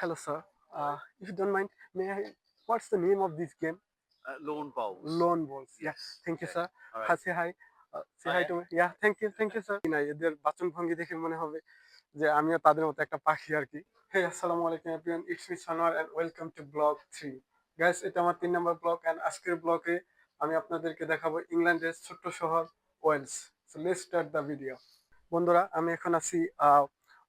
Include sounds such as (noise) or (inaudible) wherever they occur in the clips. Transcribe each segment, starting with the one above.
Hello, sir. Uh, if you don't mind, may I? What's the name of this game? Uh, Lone Bowls. Lone Balls. Yeah. Yes. Thank you, Okay. sir. All right. say hi. Uh, say Hi. to me. Yeah, thank you, thank you, sir. (laughs) না এদের বাচন ভঙ্গি দেখে মনে হবে যে আমিও তাদের মতো একটা পাখি আর কি হে আসসালামু আলাইকুম everyone it's me Sanowar and welcome to blog 3 guys এটা আমার তিন নম্বর ব্লগ এন্ড আজকের ব্লগে আমি আপনাদেরকে দেখাবো ইংল্যান্ডের ছোট্ট শহর Wales so let's start the video বন্ধুরা আমি এখন আছি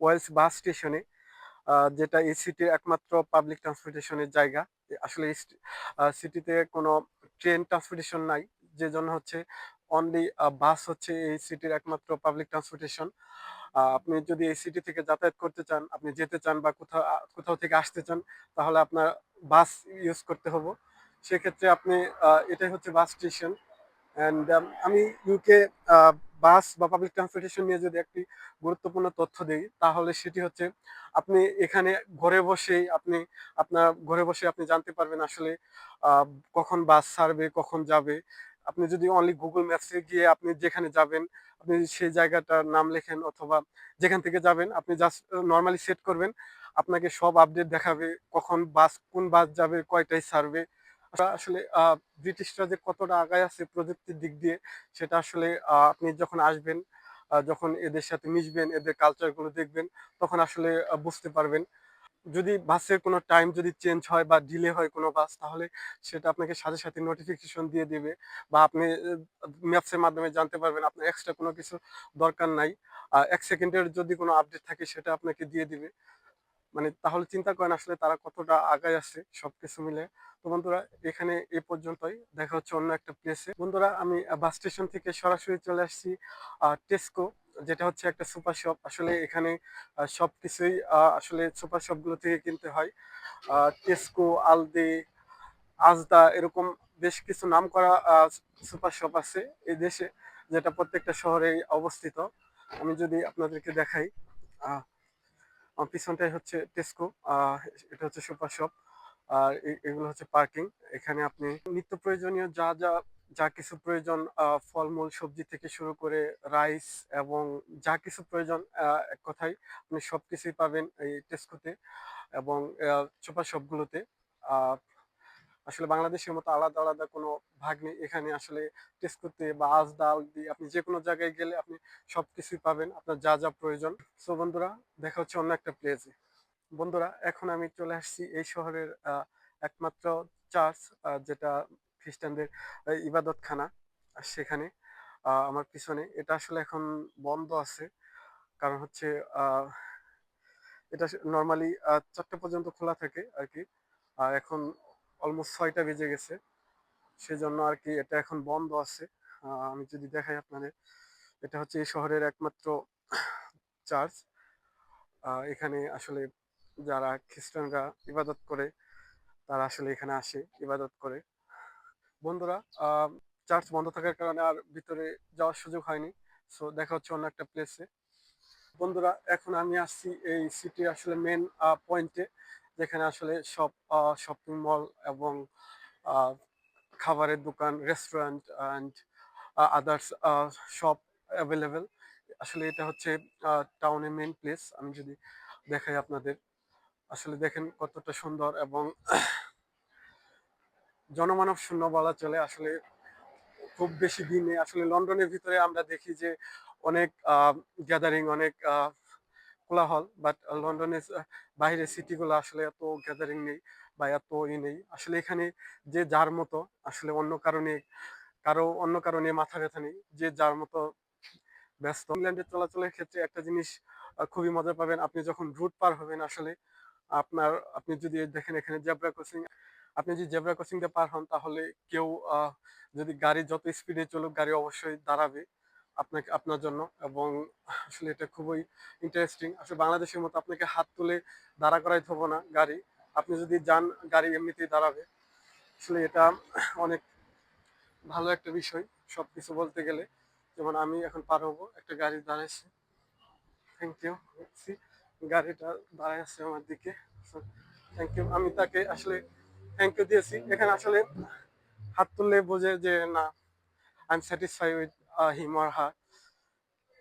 ওয়েলস বাস স্টেশনে যেটা এই সিটির একমাত্র পাবলিক ট্রান্সপোর্টেশনের জায়গা। আসলে সিটিতে কোনো ট্রেন ট্রান্সপোর্টেশন নাই। যে জন্য হচ্ছে অনলি বাস হচ্ছে এই সিটির একমাত্র পাবলিক ট্রান্সপোর্টেশন আপনি যদি এই সিটি থেকে যাতায়াত করতে চান, আপনি যেতে চান বা কোথাও কোথাও থেকে আসতে চান, তাহলে আপনার বাস ইউজ করতে হবে। সেক্ষেত্রে আপনি এটাই হচ্ছে বাস স্টেশন অ্যান্ড আমি ইউকে বাস বা পাবলিক ট্রান্সপোর্টেশন নিয়ে যদি একটি গুরুত্বপূর্ণ তথ্য দিই, তাহলে সেটি হচ্ছে আপনি এখানে ঘরে বসেই আপনি, আপনার ঘরে বসে আপনি জানতে পারবেন আসলে কখন বাস ছাড়বে, কখন যাবে। আপনি যদি অনলি গুগল ম্যাপসে গিয়ে আপনি যেখানে যাবেন, আপনি সেই জায়গাটার নাম লেখেন অথবা যেখান থেকে যাবেন, আপনি জাস্ট নর্মালি সেট করবেন, আপনাকে সব আপডেট দেখাবে কখন বাস, কোন বাস যাবে, কয়টায় ছাড়বে। আসলে ব্রিটিশরা যে কতটা আগায় আছে প্রযুক্তির দিক দিয়ে, সেটা আসলে আপনি যখন আসবেন যখন এদের সাথে মিশবেন, এদের কালচারগুলো দেখবেন, তখন আসলে বুঝতে পারবেন। যদি বাসের কোনো টাইম যদি চেঞ্জ হয় বা ডিলে হয় কোনো বাস, তাহলে সেটা আপনাকে সাথে সাথে নোটিফিকেশন দিয়ে দেবে বা আপনি ম্যাপসের মাধ্যমে জানতে পারবেন, আপনার এক্সট্রা কোনো কিছু দরকার নাই। এক সেকেন্ডের যদি কোনো আপডেট থাকে, সেটা আপনাকে দিয়ে দিবে। মানে তাহলে চিন্তা করেন আসলে তারা কতটা আগায় আছে সবকিছু মিলে। তো বন্ধুরা এখানে এই পর্যন্তই। দেখা হচ্ছে অন্য একটা প্লেসে বন্ধুরা আমি বাস স্টেশন থেকে সরাসরি চলে আসছি টেস্কো যেটা হচ্ছে একটা সুপার শপ আসলে এখানে আহ, সবকিছুই আহ, আসলে সুপার শপগুলো থেকে কিনতে হয়। টেস্কো আলদি আজদা এরকম বেশ কিছু নাম করা সুপার শপ আছে এই দেশে যেটা প্রত্যেকটা শহরে অবস্থিত। আমি যদি আপনাদেরকে দেখাই আহ, পিছনটাই হচ্ছে টেস্কো এটা হচ্ছে সুপার শপ, আর এগুলো হচ্ছে পার্কিং এখানে আপনি নিত্য প্রয়োজনীয় যা যা যা কিছু প্রয়োজন ফলমূল, সবজি থেকে শুরু করে রাইস এবং যা কিছু প্রয়োজন এক কথায় আপনি সব কিছুই পাবেন এই টেস্কোতে এবং সুপার শপগুলোতে আসলে বাংলাদেশের মতো আলাদা আলাদা কোনো ভাগ নেই। এখানে আসলে টেস্কোতে বা আজদাল দিয়ে আপনি যে কোনো জায়গায় গেলে আপনি সবকিছুই পাবেন। আপনার যা যা প্রয়োজন। সো বন্ধুরা, দেখা হচ্ছে অন্য একটা প্লেসে বন্ধুরা, এখন আমি চলে আসছি এই শহরের একমাত্র চার্চ যেটা খ্রিস্টানদের ইবাদতখানা। সেখানে আমার পিছনে, এটা আসলে এখন বন্ধ আছে। কারণ হচ্ছে এটা নর্মালি চারটা পর্যন্ত খোলা থাকে আর কি। আর এখন অলমোস্ট ছয়টা বেজে গেছে। সেজন্য আর কি এটা এখন বন্ধ আছে। আমি যদি দেখাই আপনাদের, এটা হচ্ছে এই শহরের একমাত্র চার্চ। এখানে আসলে যারা খ্রিস্টানরা ইবাদত করে, তারা আসলে এখানে আসে, ইবাদত করে। বন্ধুরা চার্চ বন্ধ থাকার কারণে আর ভিতরে যাওয়ার সুযোগ হয়নি। সো, দেখা হচ্ছে অন্য একটা প্লেসে বন্ধুরা, এখন আমি আসছি এই সিটি আসলে মেন পয়েন্টে যেখানে আসলে সব শপিং মল এবং খাবারের দোকান restaurant and others shop available আসলে এটা হচ্ছে টাউনের মেন প্লেস আমি যদি দেখাই আপনাদের, আসলে দেখেন কতটা সুন্দর এবং জনমানব শূন্য বলা চলে। আসলে খুব বেশি দিনে, আসলে লন্ডনের ভিতরে আমরা দেখি যে অনেক গ্যাদারিং অনেক কোলাহল বাট লন্ডনের বাইরের সিটিগুলো আসলে এত গ্যাদারিং নেই বা এত ই নেই। আসলে এখানে যে যার মতো, আসলে অন্য কারণে, কারও, অন্য কারণে মাথা ব্যথা নেই, যে যার মতো ব্যস্ত। ইংল্যান্ডের চলাচলের ক্ষেত্রে একটা জিনিস খুবই মজা পাবেন, আপনি যখন রুট পার হবেন আসলে, আপনার, আপনি যদি দেখেন এখানে জেব্রা ক্রসিং আপনি যদি জেব্রা ক্রসিং দিয়ে পার হন, তাহলে কেউ যদি গাড়ি যত স্পিডে চলুক, গাড়ি অবশ্যই দাঁড়াবে। আপনাকে, আপনার জন্য এবং আসলে এটা খুবই ইন্টারেস্টিং আসলে বাংলাদেশের মতো আপনাকে হাত তুলে দাঁড়া করাই থব না গাড়ি। আপনি যদি যান, গাড়ি এমনিতেই দাঁড়াবে। আসলে এটা অনেক ভালো একটা বিষয় সব কিছু বলতে গেলে। যেমন আমি এখন পার হব, একটা গাড়ি দাঁড়াইছে। থ্যাংক ইউ গাড়িটা দাঁড়ায় আছে আমার দিকে। থ্যাংক ইউ আমি তাকে আসলে থ্যাংক ইউ দিয়েছি। এখানে আসলে হাত তুললে বোঝে যে না I am satisfy with him her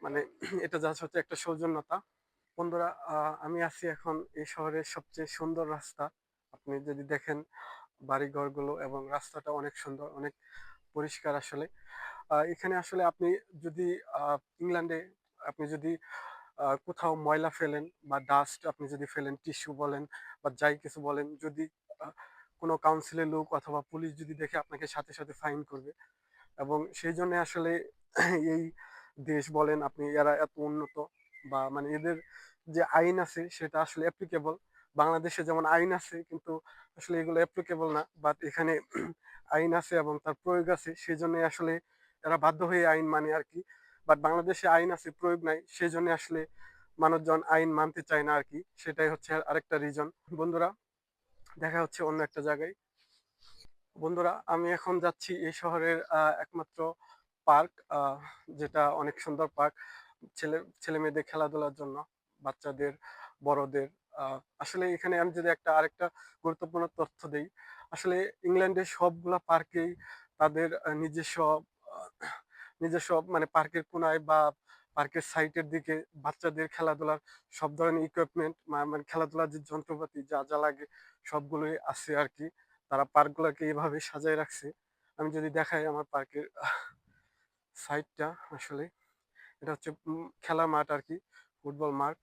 মানে (clears throat) এটা যা হচ্ছে একটা সৌজন্যতা। বন্ধুরা আমি আছি এখন এই শহরের সবচেয়ে সুন্দর রাস্তা। আপনি যদি দেখেন বাড়ি ঘরগুলো এবং রাস্তাটা অনেক সুন্দর, অনেক পরিষ্কার আসলে। এখানে আসলে আপনি যদি ইংল্যান্ডে আপনি যদি কোথাও ময়লা ফেলেন বা ডাস্ট আপনি যদি ফেলেন টিস্যু বলেন বা যাই কিছু বলেন, যদি কোনো কাউন্সিলের লোক অথবা পুলিশ যদি দেখে আপনাকে সাথে সাথে ফাইন করবে এবং সেই জন্য আসলে (clears throat) এই দেশ বলেন আপনি, এরা এত উন্নত বা মানে এদের যে আইন আছে সেটা আসলে অ্যাপ্লিকেবল বাংলাদেশে যেমন আইন আছে, কিন্তু আসলে এগুলো অ্যাপ্লিকেবল না। বাট এখানে (clears throat) আইন আছে এবং তার প্রয়োগ আছে সেই জন্য আসলে এরা বাধ্য হয়ে আইন মানে আর কি। বাট বাংলাদেশে আইন আছে, প্রয়োগ নাই সেই জন্য আসলে মানুষজন আইন মানতে চায় না আর কি। সেটাই হচ্ছে আরেকটা রিজন বন্ধুরা, দেখা হচ্ছে অন্য একটা জায়গায়। বন্ধুরা, আমি এখন যাচ্ছি এই শহরের একমাত্র পার্ক যেটা অনেক সুন্দর পার্ক। ছেলে ছেলে মেয়েদের খেলাধুলার জন্য, বাচ্চাদের, বড়দের আসলে এখানে আমি যদি একটা, আরেকটা গুরুত্বপূর্ণ তথ্য দেই, আসলে ইংল্যান্ডের সবগুলা পার্কেই তাদের নিজস্ব নিজস্ব মানে পার্কের কোনায় বা পার্কের সাইটের দিকে বাচ্চাদের খেলাধুলার সব ধরনের ইকুইপমেন্ট মানে খেলাধুলার যে যন্ত্রপাতি, যা যা লাগে, সবগুলোই আছে আর কি। তারা পার্কগুলোকে এভাবে সাজায় রাখছে। আমি যদি দেখাই আমার পার্কের সাইডটা আসলে, এটা হচ্ছে খেলা মাঠ আর কি, ফুটবল মাঠ।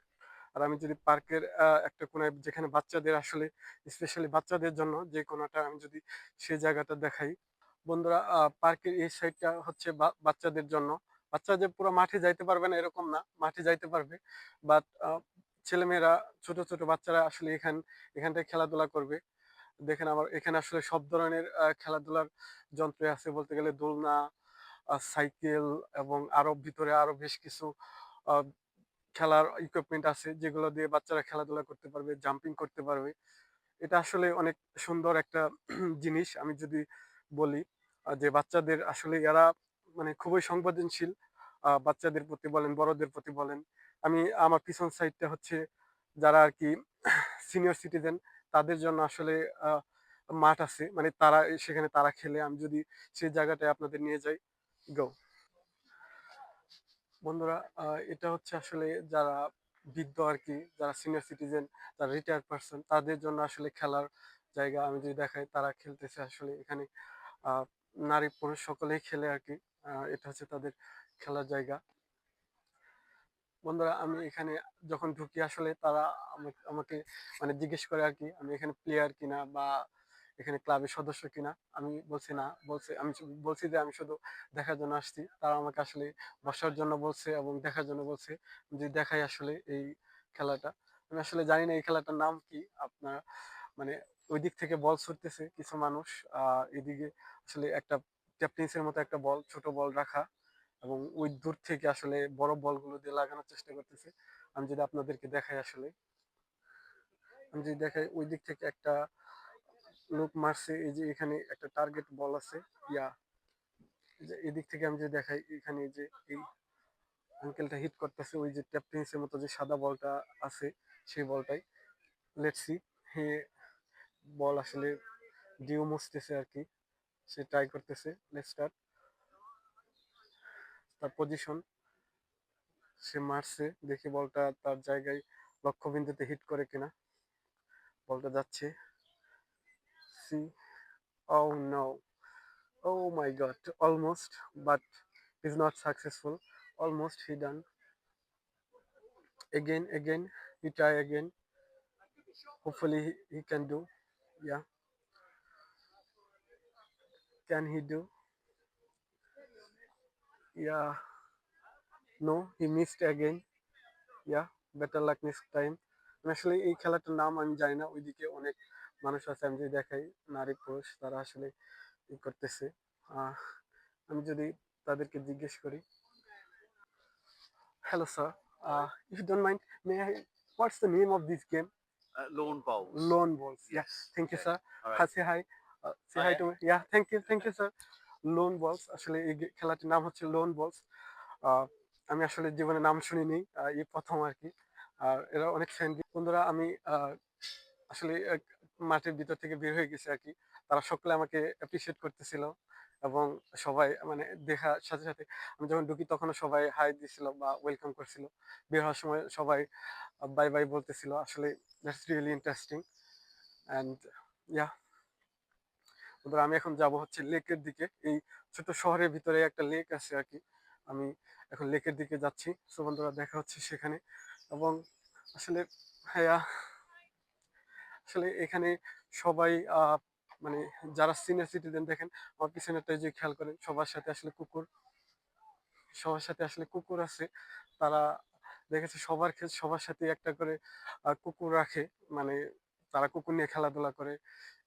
আর আমি যদি পার্কের একটা কোনায় যেখানে বাচ্চাদের আসলে স্পেশালি বাচ্চাদের জন্য যে কোনাটা আমি যদি সেই জায়গাটা দেখাই। বন্ধুরা পার্কের এই সাইডটা হচ্ছে বাচ্চাদের জন্য। বাচ্চাদের পুরো মাঠে যাইতে পারবে না এরকম না, মাঠে যাইতে পারবে। বাট ছেলেমেয়েরা, ছোট ছোট বাচ্চারা আসলে এখান, এখানটায় খেলাধুলা করবে। দেখেন আমার এখানে আসলে সব ধরনের খেলাধুলার যন্ত্র আছে বলতে গেলে দোলনা সাইকেল এবং আরও ভিতরে আরও বেশ কিছু খেলার ইকুইপমেন্ট আছে যেগুলো দিয়ে বাচ্চারা খেলাধুলা করতে পারবে জাম্পিং করতে পারবে। এটা আসলে অনেক সুন্দর একটা (clears throat) জিনিস আমি যদি বলি যে বাচ্চাদের আসলে এরা মানে খুবই সংবেদনশীল বাচ্চাদের প্রতি বলেন, বড়দের প্রতি বলেন। আমি আমার পিছন সাইডটা হচ্ছে যারা আর কি সিনিয়র সিটিজেন তাদের জন্য আসলে মাঠ আছে। মানে তারা, সেখানে তারা খেলে। আমি যদি সেই জায়গাটায় আপনাদের নিয়ে যাই গো বন্ধুরা এটা হচ্ছে আসলে যারা বৃদ্ধ আর কি যারা সিনিয়র সিটিজেন যারা রিটায়ার্ড পার্সন তাদের জন্য আসলে খেলার জায়গা আমি যদি দেখাই, তারা খেলতেছে আসলে এখানে। নারী পুরুষ সকলেই খেলে আর কি এটা হচ্ছে তাদের খেলার জায়গা। বন্ধুরা, আমি এখানে যখন ঢুকি আসলে তারা আমাকে মানে জিজ্ঞেস করে আর কি, আমি এখানে প্লেয়ার কিনা বা এখানে ক্লাবের সদস্য কিনা। আমি বলছি, না। বলছে, আমি বলছি যে, আমি শুধু দেখার জন্য আসছি। তারা আমাকে আসলে বসার জন্য বলছে এবং দেখার জন্য বলছে যে দেখাই আসলে এই খেলাটা। আমি আসলে জানি না এই খেলাটার নাম কি। আপনার মানে ওই দিক থেকে বল ছুটতেছে কিছু মানুষ, আহ, এদিকে আসলে একটা টেপটেনিসের মতো একটা বল ছোট বল রাখা। এবং ওই দূর থেকে আসলে বড় বলগুলো দিয়ে লাগানোর চেষ্টা করতেছে। আমি যদি আপনাদেরকে দেখাই আসলে। আমি যদি দেখাই ওই দিক থেকে একটা লোক মারছে, এই যে এখানে একটা টার্গেট বল আছে, ইয়া। এদিক থেকে আমি যদি দেখাই, এখানে যে এই আঙ্কেলটা হিট করতেছে, ওই যে ট্যাপ টেনিসের মতো যে সাদা বলটা আছে, সেই বলটাই। লেটসি হে বল আসলে ডিও মুছতেছে আর কি। সে ট্রাই করতেছে লেটস স্টার্ট তার পজিশন সে মারছে দেখি বলটা তার জায়গায় লক্ষ্যবিন্দুতে হিট করে কিনা। বলটা যাচ্ছে। See oh no oh my god almost but is not successful almost he done again he try again. Hopefully he, he can do yeah. Can he do? yeah. No he missed again. Yeah better luck next time. আসলে এই খেলাটার নাম আমি জানি না। ওইদিকে অনেক মানুষ আছে আমি যদি দেখাই নারী পুরুষ তারা আসলে ই করতেছে। আমি যদি তাদেরকে জিজ্ঞেস করি। Hello sir if you don't mind may I what's the name of this game lawn bowl lawn bowl yes thank you sir হাসি hi say hi to yeah thank you thank you sir lawn bowls আসলে এই খেলাটির নাম হচ্ছে loan বলস আমি আসলে জীবনে নাম শুনিনি এই প্রথম আর কি। আর এরা অনেক ফ্রেন্ডলি বন্ধুরা, আমি আসলে মাঠের ভিতর থেকে বের হয়ে গেছি আর কি। তারা সকলে আমাকে অ্যাপ্রিসিয়েট করতেছিল এবং সবাই মানে দেখার সাথে সাথে আমি যখন ঢুকি তখনও সবাই হাই দিছিল বা ওয়েলকাম করছিল। বের হওয়ার সময় সবাই বাই বাই বলতেছিল। আসলে that's really interesting and yeah বন্ধুরা আমি এখন যাব হচ্ছে লেকের দিকে। এই ছোট শহরের ভিতরে একটা লেক আছে আর কি। আমি এখন লেকের দিকে যাচ্ছি। সো বন্ধুরা, দেখা হচ্ছে সেখানে। এবং আসলে হ্যাঁ আসলে এখানে সবাই মানে যারা সিনিয়র সিটিজেন দেখেন, আমার পিছনেরটা যে খেয়াল করেন, সবার সাথে আসলে কুকুর, সবার সাথে আসলে কুকুর আছে। তারা দেখেছে সবার সবার সাথে একটা করে কুকুর রাখে। মানে তারা কুকুর নিয়ে খেলাধুলা করে,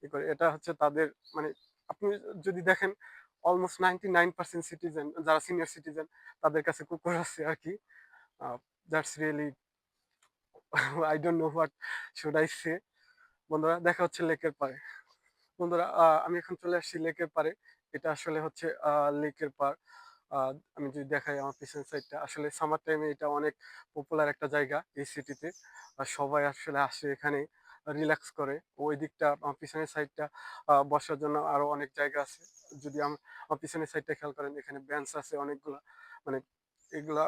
ই করে। এটা হচ্ছে তাদের মানে আপনি যদি দেখেন almost ninety nine percent citizen যারা সিনিয়র সিটিজেন তাদের কাছে কুকুর আছে আর কি। That's really I don't know what should I say বন্ধুরা, দেখা হচ্ছে লেকের পাড়ে। বন্ধুরা আমি এখন চলে আসছি লেকের পাড়ে। এটা আসলে হচ্ছে লেকের পাড়। আমি যদি দেখাই আমার পিছনের সাইডটা আসলে সামার টাইমে এটা অনেক পপুলার একটা জায়গা এই সিটিতে সবাই আসলে আসে এখানে রিল্যাক্স করে। ওই দিকটা পিছনের সাইডটা বসার জন্য আরও অনেক জায়গা আছে। যদি আম- আমার পিছনের সাইডটা খেয়াল করেন, এখানে বেঞ্চ আছে অনেকগুলা। মানে এগুলা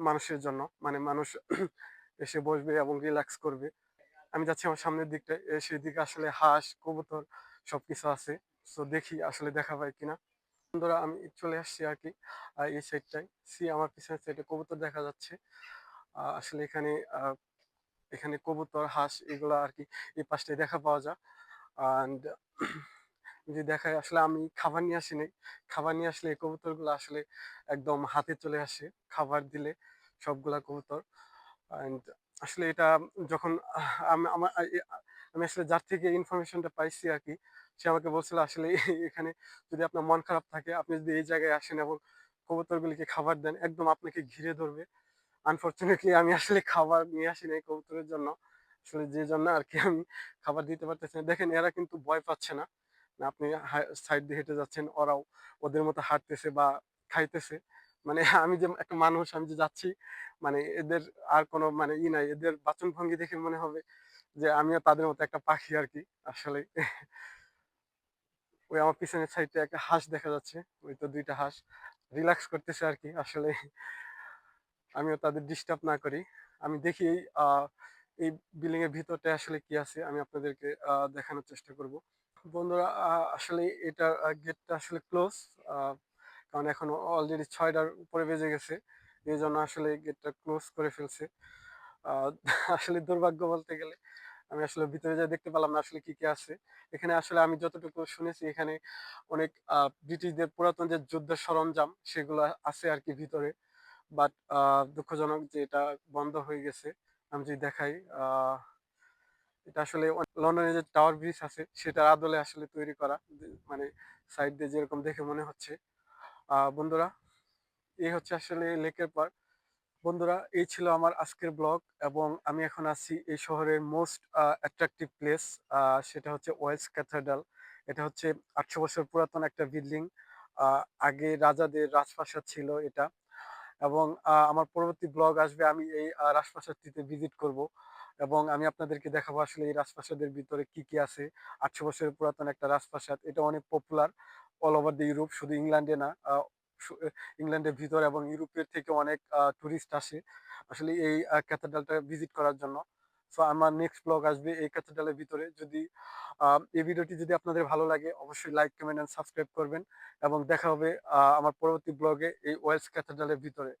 মানুষের জন্য। মানে মানুষ (clears throat) এসে বসবে এবং রিল্যাক্স করবে। আমি যাচ্ছি আমার সামনের দিকটায় এ, সেদিকে আসলে হাঁস, কবুতর সবকিছু আছে। তো দেখি আসলে দেখা পাই কিনা। বন্ধুরা, আমি চলে আসছি আর কি এই সাইডটায় সি আমার পিছনের সাইডে কবুতর দেখা যাচ্ছে। আসলে এখানে এখানে কবুতর, হাঁস এগুলো আর কি এই পাশটায় দেখা পাওয়া যায়। অ্যান্ড (clears throat) যে দেখায় আসলে আমি খাবার নিয়ে আসি নাই। খাবার নিয়ে আসলে এই কবুতরগুলো আসলে একদম হাতে চলে আসে খাবার দিলে সবগুলা কবুতর। অ্যান্ড আসলে এটা যখন আমি, আমার আমি আসলে যার থেকে ইনফরমেশনটা পাইছি আর কি সে আমাকে বলছিল আসলে (laughs) এখানে যদি আপনার মন খারাপ থাকে, আপনি যদি এই জায়গায় আসেন এবং কবুতরগুলিকে খাবার দেন, একদম আপনাকে ঘিরে ধরবে। আনফরচুনেটলি আমি আসলে খাবার নিয়ে আসি নাই কবুতরের জন্য। আসলে যে জন্য আর কি আমি খাবার দিতে পারতেছি না। দেখেন, এরা কিন্তু ভয় পাচ্ছে না। আপনি সাইড দিয়ে হেঁটে যাচ্ছেন, ওরাও ওদের মতো হাঁটতেছে বা খাইতেছে। মানে আমি যে একটা মানুষ, আমি যে যাচ্ছি মানে এদের আর কোনো মানে ই নাই। এদের বাচন ভঙ্গি দেখে মনে হবে যে আমিও তাদের মতো একটা পাখি আর কি। আসলে ওই আমার পিছনের সাইডে একটা হাঁস দেখা যাচ্ছে। ওই তো দুইটা হাঁস। রিল্যাক্স করতেছে আর কি, আসলে। আমিও তাদের ডিস্টার্ব না করি। আমি দেখি এই এই বিল্ডিং এর ভিতরটা আসলে কি আছে, আমি আপনাদেরকে দেখানোর চেষ্টা করব। বন্ধুরা আসলে এটা গেটটা আসলে ক্লোজ কারণ এখন অলরেডি ছয়টার উপরে বেজে গেছে। এই জন্য আসলে গেটটা ক্লোজ করে ফেলছে। আসলে দুর্ভাগ্য বলতে গেলে, আমি আসলে ভিতরে যা দেখতে পেলাম না আসলে কি কি আছে। এখানে আসলে আমি যতটুকু শুনেছি, এখানে অনেক ব্রিটিশদের পুরাতন যে যুদ্ধের সরঞ্জাম, সেগুলো আছে আর কি ভিতরে। বাট দুঃখজনক যে এটা বন্ধ হয়ে গেছে। আমি যদি দেখাই এটা আসলে লন্ডনে যে টাওয়ার ব্রিজ আছে, সেটার আদলে আসলে তৈরি করা মানে সাইড দিয়ে যেরকম দেখে মনে হচ্ছে। বন্ধুরা, এই হচ্ছে আসলে লেকের পার। বন্ধুরা, এই ছিল আমার আজকের ব্লগ এবং আমি এখন আছি এই শহরের মোস্ট অ্যাট্রাকটিভ প্লেস সেটা হচ্ছে ওয়েলস ক্যাথেড্রাল। এটা হচ্ছে আটশো বছর পুরাতন একটা বিল্ডিং। আগে রাজাদের রাজপ্রাসাদ ছিল এটা। এবং আমার পরবর্তী ব্লগ আসবে, আমি এই রাজপ্রাসাদটিতে ভিজিট করব। এবং আমি আপনাদেরকে দেখাবো আসলে এই রাজপ্রাসাদের ভিতরে কি কি আছে। আটশো বছরের পুরাতন একটা রাজপ্রাসাদ। এটা অনেক popular all over the Europe শুধু ইংল্যান্ডে না ইংল্যান্ডের ভিতর এবং ইউরোপের থেকে অনেক টুরিস্ট আসে। আসলে এই ক্যাথেড্রালটা ভিজিট করার জন্য। সো আমার নেক্সট ব্লগ আসবে এই ক্যাথেড্রালের ভিতরে। যদি এই ভিডিওটি যদি আপনাদের ভালো লাগে, অবশ্যই লাইক কমেন্ট এন্ড সাবস্ক্রাইব করবেন এবং দেখা হবে আমার পরবর্তী ব্লগে এই ওয়েলস ক্যাথেড্রালের ভিতরে।